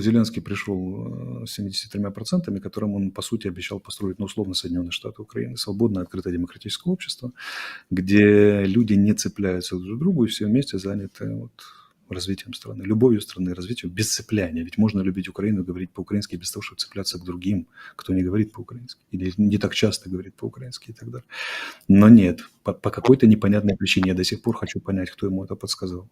Зеленский пришел э, с 73%, которым он, по сути, обещал построить, ну, условно, Соединенные Штаты Украины. Свободное, открытое демократическое общество, где люди не цепляются друг к другу и все вместе заняты вот, развитием страны, любовью страны, развитием без цепляния. Ведь можно любить Украину, говорить по-украински без того, чтобы цепляться к другим, кто не говорит по-украински или не так часто говорит по-украински и так далее. Но нет, по, по какой-то непонятной причине я до сих пор хочу понять, кто ему это подсказал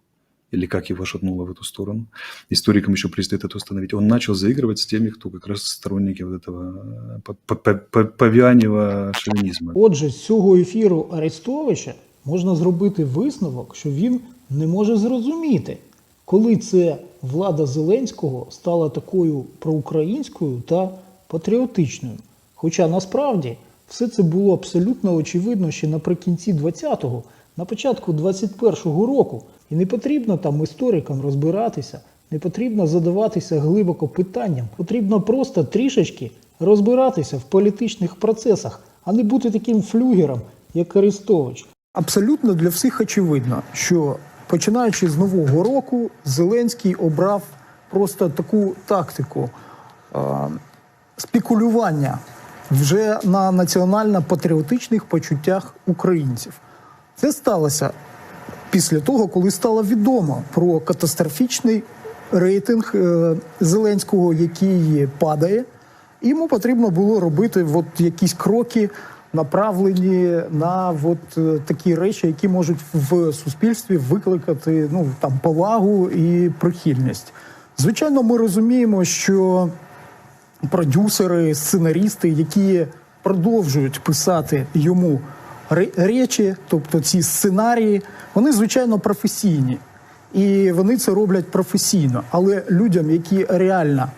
или как его шатнуло в эту сторону. Историкам еще предстоит это установить. Он начал заигрывать с теми, кто как раз сторонники вот этого э, по- по- по- павіанєва шовінізму. Отже, з цього ефіру Арестовича можна зробити висновок, що він не може зрозуміти, коли це влада Зеленського стала такою проукраїнською та патріотичною. Хоча насправді все це було абсолютно очевидно ще наприкінці 20-го, на початку 21-го року. І не потрібно там історикам розбиратися, не потрібно задаватися глибоко питанням. Потрібно просто трішечки розбиратися в політичних процесах, а не бути таким флюгером, як Арестович. Абсолютно для всіх очевидно, що починаючи з нового року, Зеленський обрав просто таку тактику е, спекулювання вже на національно-патріотичних почуттях українців. Це сталося після того, коли стало відомо про катастрофічний рейтинг е, Зеленського, який падає. Йому потрібно було робити от якісь кроки, направлені на от е, такі речі, які можуть в суспільстві викликати ну там повагу і прихильність. Звичайно, ми розуміємо, що продюсери, сценарісти, які продовжують писати йому речі, тобто ці сценарії, вони звичайно професійні. І вони це роблять професійно. Але людям, які реально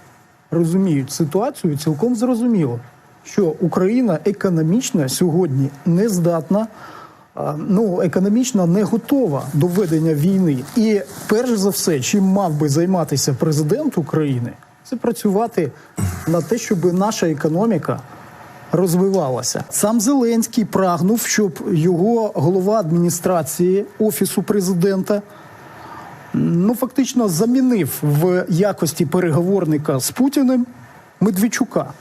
розуміють ситуацію, цілком зрозуміло, що Україна економічно сьогодні не здатна, ну, економічно не готова до ведення війни. І перш за все, чим мав би займатися президент України, це працювати на те, щоб наша економіка розвивалася. Сам Зеленський прагнув, щоб його голова адміністрації офісу президента ну фактично замінив в якості переговорника з Путіним Медведчука.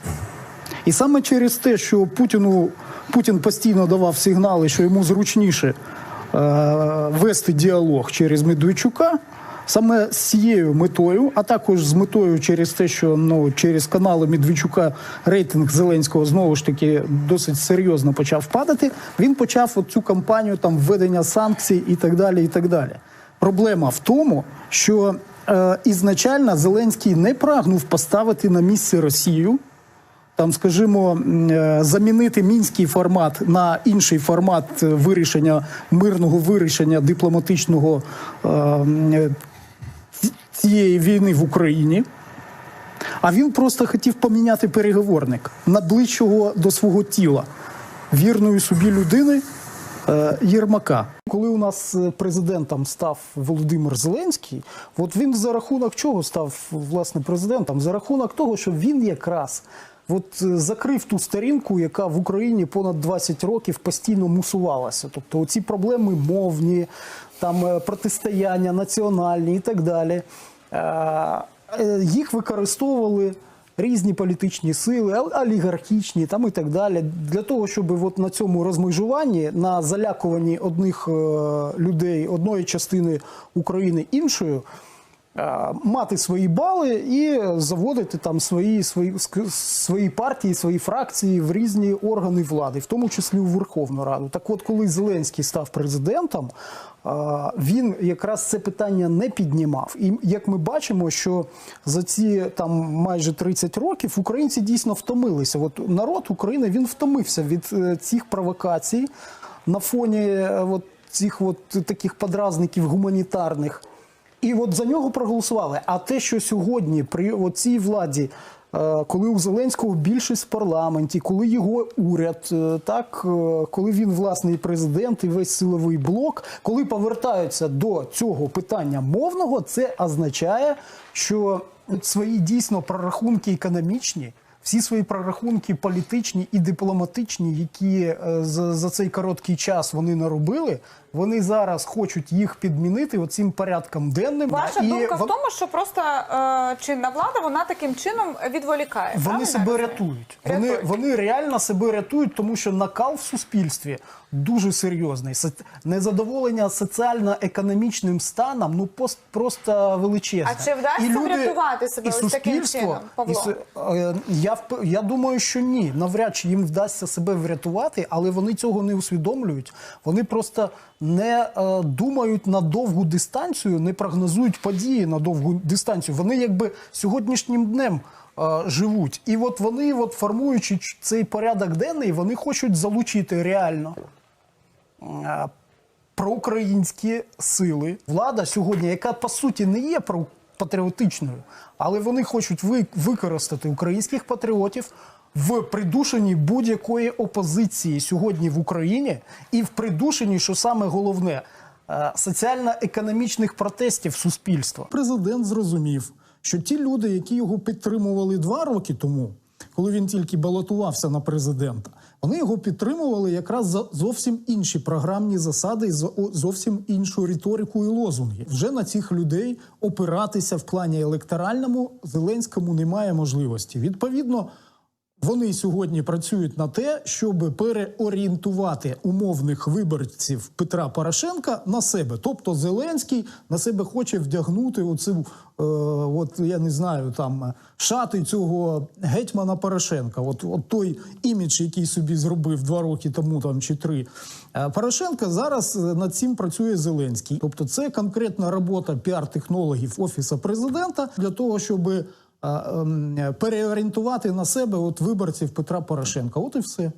І саме через те, що Путіну Путін постійно давав сигнали, що йому зручніше е, вести діалог через Медведчука. Саме з цією метою, а також з метою через те, що ну через канали Медведчука рейтинг Зеленського знову ж таки досить серйозно почав падати. Він почав от цю кампанію там введення санкцій і так далі. І так далі. Проблема в тому, що е, ізначально Зеленський не прагнув поставити на місце Росію там, скажімо, е, замінити мінський формат на інший формат е, вирішення мирного вирішення дипломатичного е, цієї війни в Україні. А він просто хотів поміняти переговорник наближчого до свого тіла, вірної собі людини е, Єрмака. Коли у нас е, президентом став Володимир Зеленський, от він за рахунок чого став власне президентом? За рахунок того, що він якраз от е, закрив ту сторінку, яка в Україні понад 20 років постійно мусувалася. Тобто ці проблеми мовні, там е, протистояння національні і так далі. Е, Їх використовували різні політичні сили, олігархічні там і так далі, для того, щоб от на цьому розмежуванні, на залякуванні одних людей, одної частини України іншою, мати свої бали і заводити там свої, свої, свої партії, свої фракції в різні органи влади, в тому числі у Верховну Раду. Так от, коли Зеленський став президентом, е, він якраз це питання не піднімав. І як ми бачимо, що за ці там майже 30 років українці дійсно втомилися. От народ України він втомився від е, цих провокацій на фоні е, от цих от таких подразників гуманітарних. І от за нього проголосували. А те, що сьогодні при цій владі, е, коли у Зеленського більшість в парламенті, коли його уряд, е, так е, коли він власний президент і весь силовий блок, коли повертаються до цього питання мовного, це означає, що свої дійсно прорахунки економічні. Всі свої прорахунки політичні і дипломатичні, які за цей короткий час вони наробили, Вони зараз хочуть їх підмінити оцим порядком денним. Ваша І думка в тому, що просто е, чинна влада вона таким чином відволікає. Вони правильно? себе рятують. Вони, Рятують. вони реально себе рятують, тому що накал в суспільстві дуже серйозний. Незадоволення соціально-економічним станом ну пос- просто величезне. А чи вдасться врятувати себе і ось таким чином, Павло? і е, я, я думаю, що ні. Навряд чи їм вдасться себе врятувати, але вони цього не усвідомлюють. Вони просто не е, думають на довгу дистанцію, не прогнозують події на довгу дистанцію. Вони якби сьогоднішнім днем е, живуть. І от вони, от формуючи цей порядок денний, вони хочуть залучити реально е, проукраїнські сили. Влада сьогодні, яка по суті не є патріотичною, але вони хочуть ви- використати українських патріотів в придушенні будь-якої опозиції сьогодні в Україні і в придушенні, що саме головне, е, соціально-економічних протестів суспільства. Президент зрозумів, що ті люди, які його підтримували два роки тому, коли він тільки балотувався на президента, вони його підтримували якраз за зовсім інші програмні засади і зовсім іншу риторику і лозунги. Вже на цих людей опиратися в плані електоральному Зеленському немає можливості. Відповідно. Вони сьогодні працюють на те, щоб переорієнтувати умовних виборців Петра Порошенка на себе. Тобто Зеленський на себе хоче вдягнути оцю, е, от я не знаю, там шати цього гетьмана Порошенка. От, от той імідж, який собі зробив два роки тому там чи три. Е, Порошенка зараз е, над цим працює Зеленський. Тобто, це конкретна робота піар-технологів офісу президента для того, щоб переорієнтувати на себе от виборців Петра Порошенка. От і все.